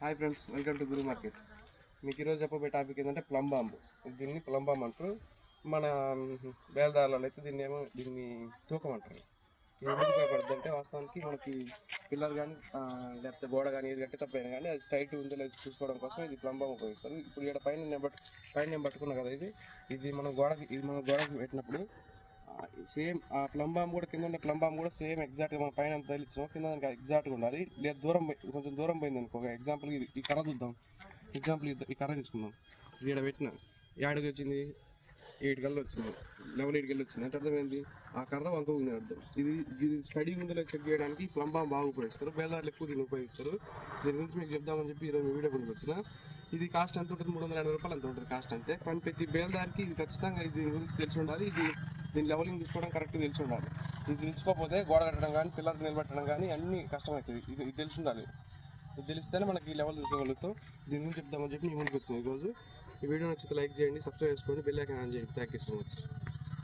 Hi friends welcome to Guru market మీకు ఈరోజు చెప్పబోయే టాపిక్ ఏంటంటే ప్లంబాంబు దీన్ని ప్లంబాంబు అంటారు. మన బేలదారులలో అయితే దీన్ని ఏమో దీన్ని తూకం అంటారు ఇది ఉపయోగపడుతుంది అంటే వాస్తవానికి మనకి పిల్లర్ కానీ లేకపోతే గోడ కానీ ఏది కట్టి తప్పైనా కానీ అది స్ట్రైట్ ఉందో లేదో చూసుకోవడం కోసం ఇది ప్లం ఉపయోగిస్తారు. ఇప్పుడు ఇక్కడ పైన నేను పట్టు పైన నేను పట్టుకున్నా కదా ఇది. ఇది మన గోడకి ఇది మన గోడకి పెట్టినప్పుడు సేమ్ ఆ ప్లంబామ్ కూడా కింద ఉన్న ప్లంబామ్ కూడా సేమ్ ఎగ్జాక్ట్గా మన పైన ఎంత తెలిసినాం కింద దానికి ఎగ్జాక్ట్గా ఉండాలి. లేదా దూరం కొంచెం దూరం పోయింది అనుకో. ఎగ్జాంపుల్ ఇది. ఈ కర్ర చూద్దాం. ఎగ్జాంపుల్ ఇది. ఈ కర్ర తీసుకుందాం. ఇది ఇక్కడ పెట్టిన. ఏడుకి వచ్చింది. ఎయిట్ గల్లు వచ్చింది లెవెన్ ఎయిట్ గల్లు వచ్చింది అంటే అర్థమైంది? ఆ కర్ర వంక ఉంది అర్థం. ఇది ఇది స్టడీ ఉందో చెక్ చేయడానికి ప్లంబాం బాగా ఉపయోగిస్తారు. బేదారులు ఎక్కువ దీన్ని ఉపయోగిస్తారు. దీని గురించి మీకు చెప్దామని చెప్పి ఈరోజు వీడియో కొనుక్కి వచ్చిన. ఇది కాస్ట్ ఎంత ఉంటుంది? మూడు వందల ఎనభై రూపాయలు ఎంత ఉంటుంది కాస్ట్ అంతే. కానీ ప్రతి బేల్దారికి ఇది ఖచ్చితంగా ఇది దీని గురించి తెలిసి ఉండాలి. ఇది దీని లెవెలింగ్ తీసుకోవడం కరెక్ట్ తెలిసి ఉండాలి. ఇది తెలుసుకోకపోతే గోడ కట్టడం కానీ పిల్లర్ నిలబెట్టడం కానీ అన్నీ కష్టమవుతుంది. ఇది ఇది తెలిసి ఉండాలి. ఇది తెలిస్తేనే మనకి ఈ లెవెల్ చూసుకోగలుగుతాం. దీని గురించి చెప్దామని చెప్పి మీ ముందుకు వచ్చింది ఈరోజు. ఈ వీడియో నచ్చితే లైక్ చేయండి సబ్స్క్రైబ్ చేసుకోండి బెల్ ఐకాన్ ఆన్ చేయండి. Thank you so much